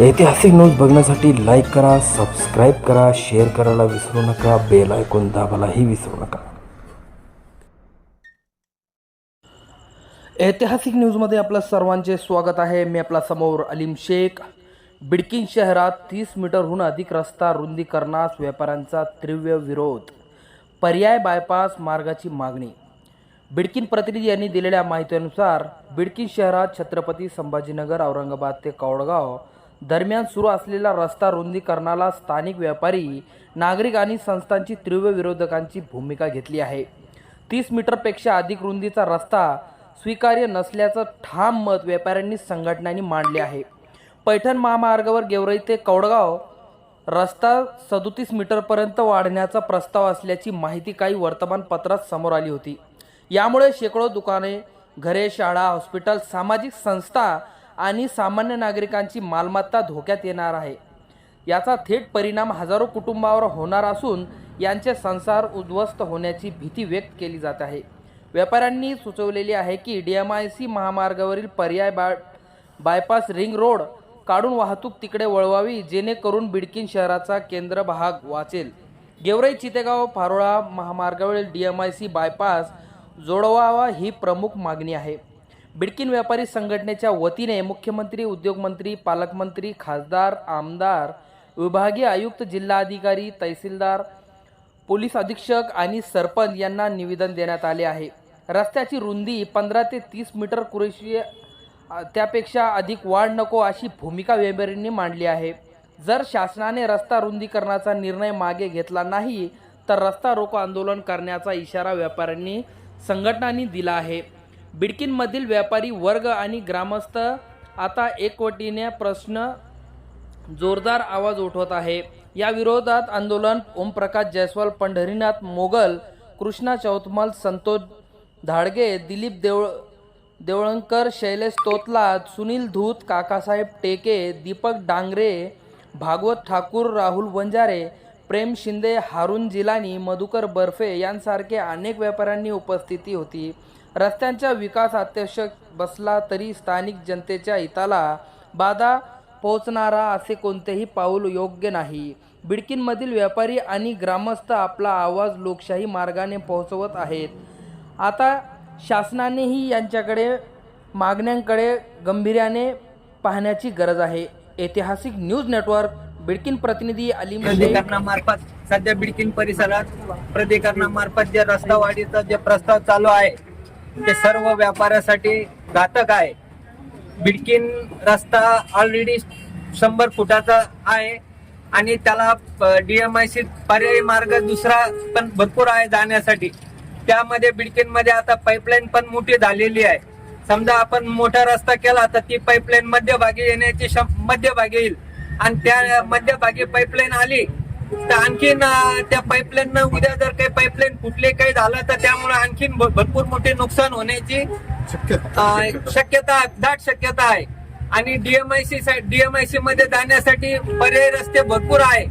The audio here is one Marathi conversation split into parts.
ऐतिहासिक न्यूज बघण्यासाठी लाईक करा सबस्क्राईब करा शेअर करायला विसरू नका बेल ऐकून दाबायलाही विसरू नका. ऐतिहासिक न्यूजमध्ये आपलं सर्वांचे स्वागत आहे. मी आपला समोर अलीम शेख. बिडकीन शहरात तीस मीटरहून अधिक रस्ता रुंदीकरणास व्यापाऱ्यांचा तीव्र विरोध. पर्याय बायपास मार्गाची मागणी. बिडकीन प्रतिनिधी यांनी दिलेल्या माहितीनुसार बिडकीन शहरात छत्रपती संभाजीनगर औरंगाबाद ते कौडगाव दरम्यान सुरू असलेला रस्ता रुंदीकरणाला स्थानिक व्यापारी नागरिक आणि संस्थांची तीव्र विरोधकांची भूमिका घेतली आहे. तीस मीटरपेक्षा अधिक रुंदीचा रस्ता स्वीकार्य नसल्याचं ठाम मत व्यापाऱ्यांनी संघटनांनी मांडले आहे. पैठण महामार्गावर गेवराई ते कौडगाव रस्ता सदोतीस मीटरपर्यंत वाढण्याचा प्रस्ताव असल्याची माहिती काही वर्तमानपत्रात समोर आली होती. यामुळे शेकडो दुकाने घरे शाळा हॉस्पिटल सामाजिक संस्था आणि सामान्य नागरिकांची मालमत्ता धोक्यात येणार आहे. याचा थेट परिणाम हजारो कुटुंबावर होणार असून यांचे संसार उद्ध्वस्त होण्याची भीती व्यक्त केली जात आहे. व्यापाऱ्यांनी सुचवलेली आहे की डी एम आय सी महामार्गावरील पर्याय बा बायपास रिंग रोड काढून वाहतूक तिकडे वळवावी जेणेकरून बिडकीन शहराचा केंद्र भाग वाचेल. गेवराई चितेगाव फारोळा महामार्गावरील D M I C bypass जोडवावा ही प्रमुख मागणी आहे. बिडकीन व्यापारी संघटनेच्या वतीने मुख्यमंत्री उद्योगमंत्री पालकमंत्री खासदार आमदार विभागीय आयुक्त जिल्हाधिकारी तहसीलदार पोलीस अधीक्षक आणि सरपंच यांना निवेदन देण्यात आले आहे. रस्त्याची रुंदी पंधरा ते तीस मीटर कुरेशी त्यापेक्षा अधिक वाढ नको अशी भूमिका व्यापाऱ्यांनी मांडली आहे. जर शासनाने रस्ता रुंदीकरणाचा निर्णय मागे घेतला नाही तर रस्ता रोको आंदोलन करण्याचा इशारा व्यापाऱ्यांनी संघटनांनी दिला आहे. बिडकीनमधील व्यापारी वर्ग आणि ग्रामस्थ आता एकवटीने प्रश्न जोरदार आवाज उठवत आहे. या विरोधात आंदोलन ओमप्रकाश जयस्वाल पंढरीनाथ मोगल कृष्णा चौतमल संतोष धाडगे दिलीप देवळ देवळंकर शैलेश तोतला सुनील धूत काकासाहेब टेके दीपक डांगरे भागवत ठाकूर राहुल वंजारे प्रेम शिंदे हारून जिलानी मधुकर बर्फे यांसारखे अनेक व्यापाऱ्यांनी उपस्थिती होती. रस्त्यांचा विकास अत्यावश्यक बसला तरी स्थानिक जनतेच्या हिताला बाधा पोहोचणारा असे कोणतेही पाऊल योग्य नाही. बिडकीनमधील व्यापारी आणि ग्रामस्थ आपला आवाज लोकशाही मार्गाने पोहोचवत आहेत. आता शासनानेही यांच्याकडे मागण्यांकडे गंभीर्याने पाहण्याची गरज आहे. ऐतिहासिक न्यूज नेटवर्क बिडकीन प्रतिनिधी अली सध्या बिडकीन परिसरात प्राधिकरणामार्फत जे रस्ता वाढीचा जे प्रस्ताव चालू आहे ते सर्व व्यापाऱ्यासाठी घातक आहे. बिडकीन रस्ता ऑलरेडी शंभर फुटाचा आहे आणि त्याला डीएमआयसी पर्यायी मार्ग दुसरा पण भरपूर आहे जाण्यासाठी. त्यामध्ये बिडकीनमध्ये आता पाईपलाईन पण मोठी झालेली आहे. समजा आपण मोठा रस्ता केला तर ती पाईपलाईन मध्यभागी येण्याची मध्यभागी येईल. आणि त्या मध्यभागी पाईपलाईन आली तर आणखीन त्या पाईपलाईन उद्या जर काही पाईपलाईन फुटले काही झालं तर त्यामुळे आणखीन भरपूर मोठे नुकसान होण्याची शक्यता. दाट शक्यता आहे. आणि डीएमआयसी डीएमआयसी मध्ये जाण्यासाठी पर्यायी रस्ते भरपूर आहे.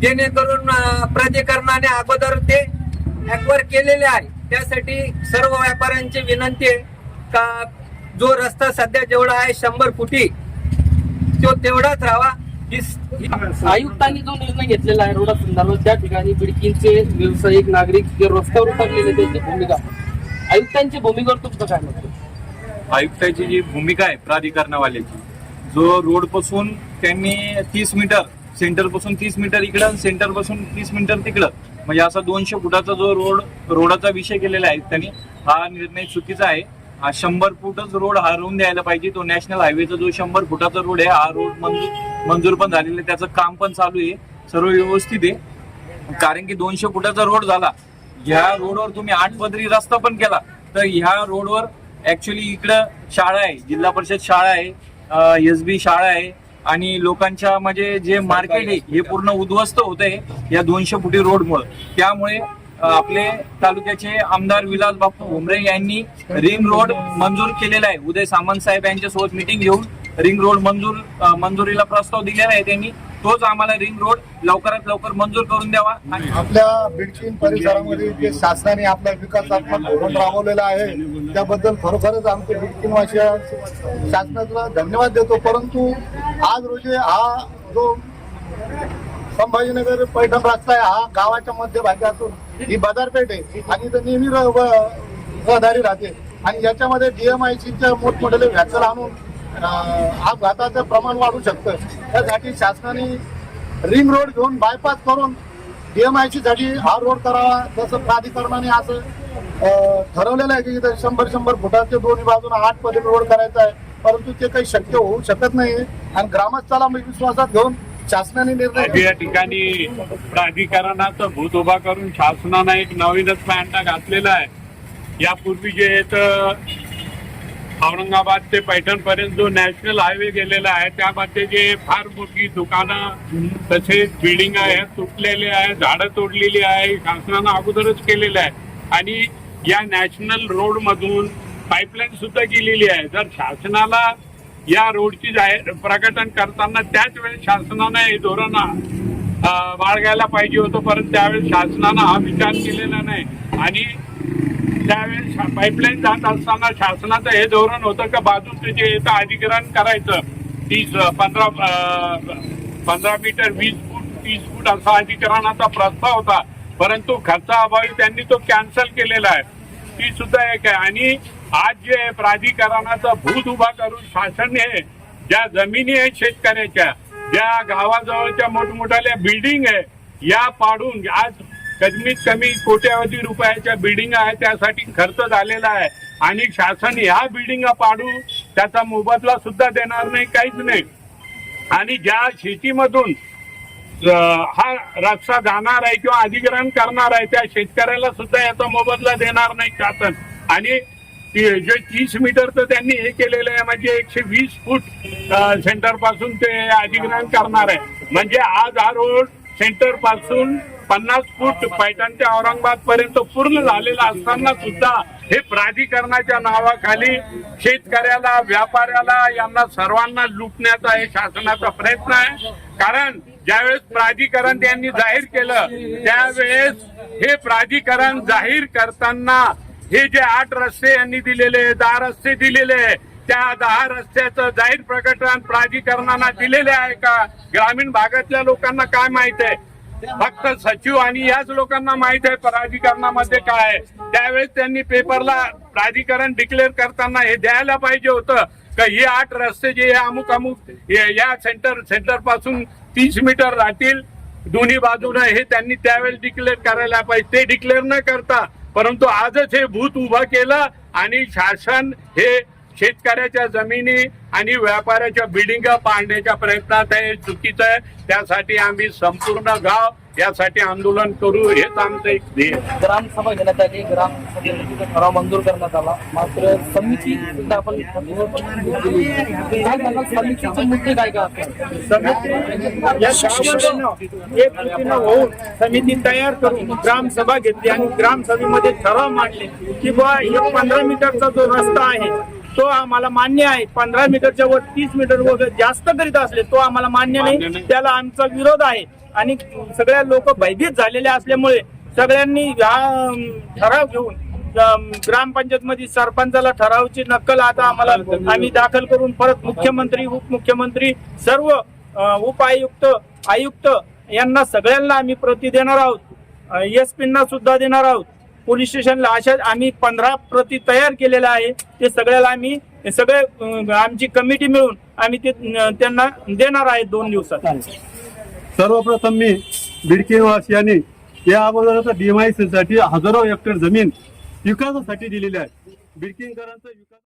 जेणेकरून प्राधिकरणाने अगोदर ते ऍक्वर केलेले आहे. त्यासाठी सर्व व्यापाऱ्यांची विनंती आहे का जो रस्ता सध्या जेवढा आहे शंभर फुटी तो तेवढाच राहावा. आयुक्तांनी जो निर्णय घेतलेला आहे रोडा संदर्भात त्या ठिकाणी बिडकींचे व्यावसायिक नागरिक जे रस्त्यावर उतरलेले त्यांची भूमिका आयुक्तांची भूमिकेवर तुमचं काय म्हणतो? आयुक्ताची जी भूमिका आहे प्राधिकरणावाल्याची जो रोडपासून त्यांनी तीस मीटर सेंटरपासून तीस मीटर इकडं सेंटरपासून तीस मीटर तिकडं म्हणजे असा दोनशे फुटाचा जो रोड रोडाचा विषय केलेला आहे त्यांनी हा निर्णय चुकीचा आहे. शंभर फुटच रोड हरवून द्यायला पाहिजे. तो नॅशनल हायवेचा जो शंभर फुटाचा रोड आहे हा रोड मंजूर मंजूर पण झालेला आहे. त्याचं काम पण चालू आहे. सर्व व्यवस्थित आहे. कारण की दोनशे फुटाचा रोड झाला. ह्या रोडवर तुम्ही आठ पदरी रस्ता पण केला. तर ह्या रोडवर ऍक्च्युली इकडं शाळा आहे. जिल्हा परिषद शाळा आहे. एस बी शाळा आहे. आणि लोकांच्या म्हणजे जे मार्केट आहे हे पूर्ण उद्ध्वस्त होत आहे या दोनशे फुटी रोडमुळे. त्यामुळे आपले तालुक्याचे आमदार विलास बापू भुमरे यांनी रिंग रोड मंजूर केलेला आहे. उदय सामंत साहेब यांच्यासोबत मिटिंग घेऊन रिंग रोड मंजूर मंजुरीला प्रस्ताव दिलेला आहे त्यांनी. तोच आम्हाला रिंग रोड लवकरात लवकर मंजूर करून द्यावा. आपल्या बिडकीन परिसरामध्ये जे शासनाने आपला विकासात्मक धोरण राबवलेलं आहे त्याबद्दल खरोखरच आमच्या बिडकीनवासिया शासनाला धन्यवाद देतो परंतु आज रोजी हा जो संभाजीनगर पैठण रस्ता आहे हा गावाच्या मध्यभागी असून ही बाजारपेठ आहे. आणि इथं नेहमी रहदारी राहते. आणि याच्यामध्ये डीएमआयसीच्या मोठमोठ्याले व्याख्याल आणून अं, अपघाताचं प्रमाण वाढू शकतं. त्यासाठी शासनाने रिंग रोड घेऊन बायपास करून डीएमआयसी साठी हा रोड करावा जसं प्राधिकरणाने असं ठरवलेलं आहे की इथं शंभर शंभर फुटाचे दोन्ही बाजूला आठ पदरी रोड करायचा आहे. परंतु ते काही शक्य होऊ शकत नाही आणि ग्रामस्थाला विश्वासात घेऊन शासनाने निर्णय या ठिकाणी प्राधिकरणाचा भूत उभा करून शासनानं एक नवीनच पॅन्टा घातलेला आहे. यापूर्वी जे तर औरंगाबाद ते पैठण पर्यंत जो नॅशनल हायवे गेलेला आहे त्यामध्ये जे फार मोठी दुकानं तसेच बिल्डिंग आहे तुटलेले आहे झाडं तोडलेली आहे शासनानं अगोदरच केलेलं आहे. आणि या नॅशनल रोड मधून पाईपलाईन सुद्धा गेलेली आहे. जर शासनाला या रोडची जाहीर प्रकटन करताना त्याच वेळेस शासनानं हे धोरण बाळगायला पाहिजे होतं. परंतु त्यावेळेस शासनानं हा विचार केलेला नाही. आणि त्यावेळेस पाईपलाईन जात असताना शासनाचं हे धोरण होतं का बाजूचं जे येतं अधिग्रहण करायचं तीस पंधरा पंधरा मीटर वीस फूट तीस फूट असा अधिकरणाचा प्रस्ताव होता. परंतु खर्चाअभावी त्यांनी तो कॅन्सल केलेला आहे. ती सुद्धा एक आहे. आणि आज जे प्राधिकरणाचा भूत उभा करून शासन हे ज्या जमिनी आहेत शेतकऱ्याच्या ज्या गावाजवळच्या मोठमोठ्या बिल्डिंग आहे या पाडून आज कमीत कमी कोट्यावधी रुपयाच्या बिल्डिंग आहे त्यासाठी खर्च झालेला आहे. आणि शासन ह्या बिल्डिंग पाडू त्याचा मोबदला सुद्धा देणार नाही काहीच नाही. आणि ज्या शेतीमधून हा रस्ता जाणार आहे किंवा अधिग्रहण करणार आहे त्या शेतकऱ्याला सुद्धा याचा मोबदला देणार नाही शासन. आणि जे तीस मीटर तर त्यांनी हे केलेलं आहे म्हणजे एकशे वीस फूट सेंटरपासून ते अधिग्रहण करणार आहे. म्हणजे आज हा रोड सेंटरपासून पन्नास फूट पैठण ते औरंगाबाद पर्यंत पूर्ण झालेला असताना सुद्धा हे प्राधिकरणाच्या नावाखाली शेतकऱ्याला व्यापाऱ्याला यांना सर्वांना लुटण्याचा हे शासनाचा प्रयत्न आहे. कारण ज्यावेळेस प्राधिकरण त्यांनी जाहीर केलं त्यावेळेस हे प्राधिकरण जाहीर करताना हे जे आठ रस्ते यांनी दिलेले दहा रस्ते दिलेले त्या दहा रस्त्याचं जाहीर प्रकटन प्राधिकरणानं दिलेले आहे का? ग्रामीण भागातल्या लोकांना काय माहीत आहे? फक्त सचिव आणि याच लोकांना माहीत आहे प्राधिकरणामध्ये काय आहे. त्यावेळेस त्यांनी पेपरला प्राधिकरण डिक्लेअर करताना हे द्यायला पाहिजे होतं का हे आठ रस्ते जे हे अमुक अमुक या सेंटर सेंटरपासून तीस मीटर राहतील. दोन्ही बाजूने हे त्यांनी त्यावेळेस डिक्लेअर करायला पाहिजे. ते डिक्लेअर न करता परंतु आजच हे भूत उभं केलं आणि शासन हे शेतकऱ्याच्या जमिनी आणि व्यापाऱ्याच्या बिल्डिंग पाडण्याच्या प्रयत्नात आहे चुकीचं आहे. त्यासाठी आम्ही संपूर्ण गाव यासाठी आंदोलन करू हेच आमचं एक ध्येय. ग्रामसभा घेण्यात आली ग्रामसभेमध्ये तिथं ठराव मंजूर करण्यात आला मात्र समिती सुद्धा आपण समितीचे मुद्दे काय काय असतात या गावानं एक कृतीनं होऊन समिती तयार करून ग्रामसभा घेतली आणि ग्रामसभेमध्ये ठराव मांडले की बुवा एक पंधरा मीटरचा जो रस्ता आहे तो आम्हाला मान्य आहे पंधरा मीटरच्या वर तीस मीटर वगैरे जास्त करीत असले तो आम्हाला मान्य नाही. त्याला आमचा विरोध आहे आणि सगळ्या लोक भयभीत झालेले असल्यामुळे सगळ्यांनी हा ठराव घेऊन ग्रामपंचायत मध्ये सरपंचाला ठरावची नक्कल आता आम्हाला आम्ही दाखल करून परत मुख्यमंत्री उपमुख्यमंत्री सर्व अं, उपायुक्त आयुक्त यांना सगळ्यांना आम्ही प्रती देणार आहोत. एस पीना सुद्धा देणार आहोत. पोलीस स्टेशनला अशा आम्ही पंधरा प्रती तयार केलेल्या आहे. ते सगळ्याला आम्ही सगळे आमची कमिटी मिळून आम्ही ते त्यांना देणार आहे दोन दिवसात. सर्वप्रथम मी बिडकीवासियांनी या अगोदर डीएमआयसीसाठी हजारो हेक्टर जमीन विकासासाठी दिलेली आहे. बिडकिंगकरांचा विकास